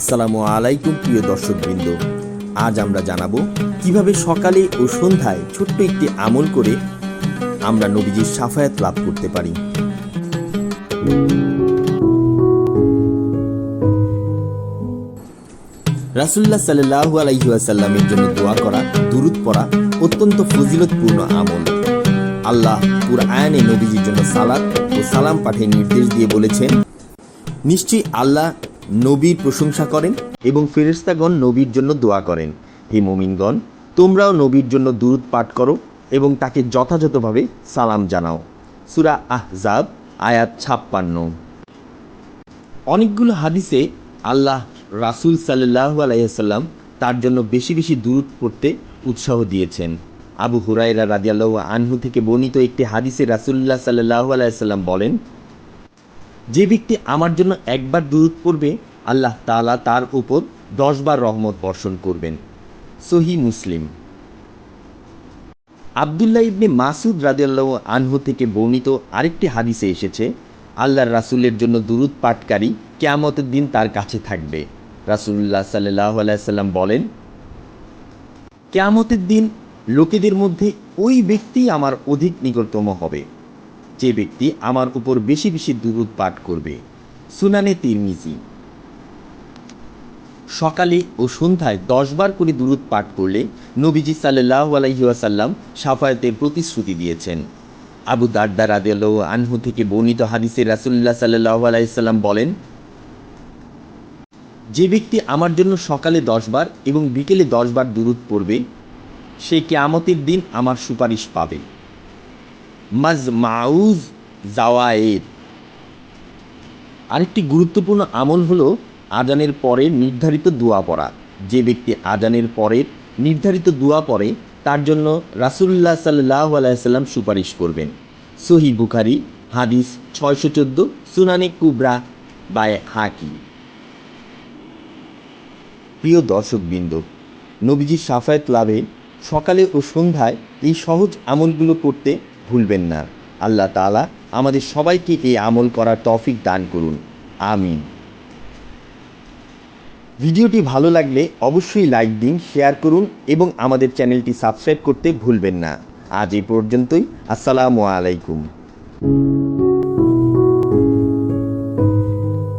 আসসালামু আলাইকুম প্রিয় দর্শকবৃন্দ। আজ আমরা জানাব কীভাবে সকালে ও সন্ধ্যায় ছোট্ট একটি আমল করে আমরা নবীজির সাফায়াত লাভ করতে পারি। রাসুল্লাহ সাল্লাহু আলাইসাল্লামের জন্য দোয়া করা, দুরুদ পড়া অত্যন্ত ফজিলতপূর্ণ আমল। আল্লাহ কুরআনে নবীজির জন্য সালাত ও সালাম পাঠের নির্দেশ দিয়ে বলেছেন, নিশ্চয়ই আল্লাহ নবীর প্রশংসা করেন এবং ফেরেশতাগণ নবীর জন্য দোয়া করেন। হে মোমিনগণ, তোমরাও নবীর জন্য দুরুদ পাঠ করো এবং তাকে যথাযথভাবে সালাম জানাও। সুরা আহজাব, আয়াত ছাপ্পান্ন। অনেকগুলো হাদিসে আল্লাহ রাসূল সাল্লাহু আলাইসাল্লাম তার জন্য বেশি বেশি দূরত পড়তে উৎসাহ দিয়েছেন। আবু হুরাইরা রাদিয়াল্লাহু আনহু থেকে বর্ণিত একটি হাদিসে রাসূলুল্লাহ সাল্লাহু আলাইসাল্লাম বলেন যে ব্যক্তি আমার জন্য একবার দূরত পড়বে, আল্লাহ তাআলা তার উপর দশবার রহমত বর্ষণ করবেন। সহি মুসলিম। আবদুল্লাহ ইবনে মাসুদ রাদিয়াল্লাহু আনহু থেকে বর্ণিত আরেকটি হাদিসে এসেছে, আল্লাহর রাসূলের জন্য দুরুদ পাঠকারী কেয়ামতের দিন তার কাছে থাকবে। রাসূলুল্লাহ সাল্লাহ আলাইহি সাল্লাম বলেন, কেয়ামতের দিন লোকেদের মধ্যে ওই ব্যক্তি আমার অধিক নিকটতম হবে। যে ব্যক্তি আমার উপর বেশি বেশি দুরুদ পাঠ করবে। সুনানে তিরমিজি। সকালে ও সন্ধ্যায় দশবার করে দুরুদ পাঠ করলে নবীজি সাল্লাহ আলাইসাল্লাম সাফায়াতের প্রতিশ্রুতি দিয়েছেন। আবু দারদা রাদেল আনহু থেকে বর্ণিত হাদিসে রাসুল্লাহ সাল্লাহ আলাইসাল্লাম বলেন, যে ব্যক্তি আমার জন্য সকালে দশবার এবং বিকেলে দশবার দুরুদ পড়বে, সে কেয়ামতের দিন আমার সুপারিশ পাবে। মাজ মাউজ জাওয়ায়েদ। আরেকটি গুরুত্বপূর্ণ আমল হলো আজানের পরে নির্ধারিত দোয়া পড়া। যে ব্যক্তি আজানের পরের নির্ধারিত দোয়া পড়ে, তার জন্য রাসুল্লাহ সাল্লাহ আলাইসাল্লাম সুপারিশ করবেন। সহি বুখারি, হাদিস ছয়শো চোদ্দ, সুনানি কুবরা বায় হাকি প্রিয় দর্শকবৃন্দ নবীজির সাফায়াত লাভে সকালে ও সন্ধ্যায় এই সহজ আমলগুলো করতে ভুলবেন না। আল্লাহ তালা আমাদের সবাইকে এই আমল করার তৌফিক দান করুন। আমিন। ভিডিওটি ভালো লাগলে অবশ্যই লাইক দিন, শেয়ার করুন এবং আমাদের চ্যানেলটি সাবস্ক্রাইব করতে ভুলবেন না। আজ এই পর্যন্তই। আসসালামু আলাইকুম।